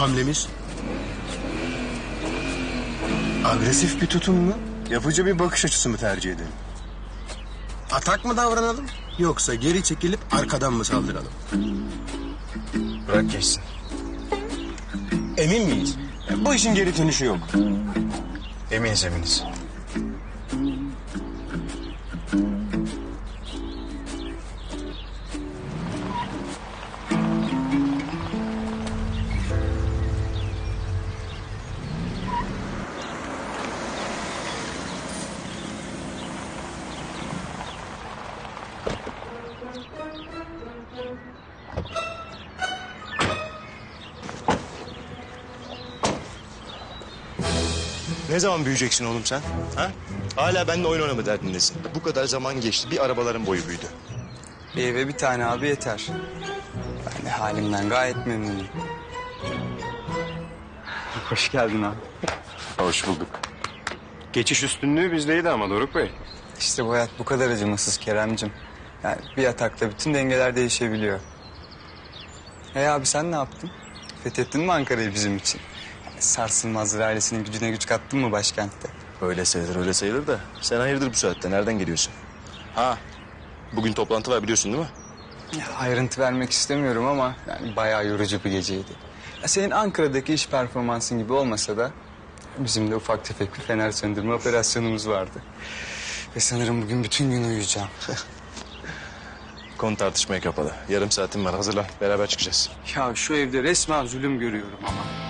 hamlemiz? Agresif bir tutum mu? Yapıcı bir bakış açısı mı tercih edelim? Atak mı davranalım? Yoksa geri çekilip arkadan mı saldıralım? Bırak geçsin. Emin miyiz? Bu işin geri dönüşü yok. Eminiz eminiz. Ne zaman büyüyeceksin oğlum sen? Ha? Hala benimle oyun oynama derdindesin. Bu kadar zaman geçti. Bir arabaların boyu büyüdü. Bir eve bir tane abi yeter. Ben de halimden gayet memnunum. Hoş geldin abi. Hoş bulduk. Geçiş üstünlüğü bizdeydi ama Doruk Bey. İşte bu hayat bu kadar acımasız Keremcim. Yani bir yatakta bütün dengeler değişebiliyor. Hey abi sen ne yaptın? Fethettin mi Ankara'yı bizim için? Yani sarsılmazlar ailesinin gücüne güç kattın mı başkentte? Öyle sayılır öyle sayılır da. Sen hayırdır bu saatte? Nereden geliyorsun? Ha. Bugün toplantı var biliyorsun değil mi? Ya, ayrıntı vermek istemiyorum ama yani bayağı yorucu bir geceydi. Ya, senin Ankara'daki iş performansın gibi olmasa da bizim de ufak tefek bir fener söndürme operasyonumuz vardı. Ve sanırım bugün bütün gün uyuyacağım. Konu tartışmaya kapalı. Yarım saatim var hazırlan. Beraber çıkacağız. ya şu evde resmen zulüm görüyorum ama.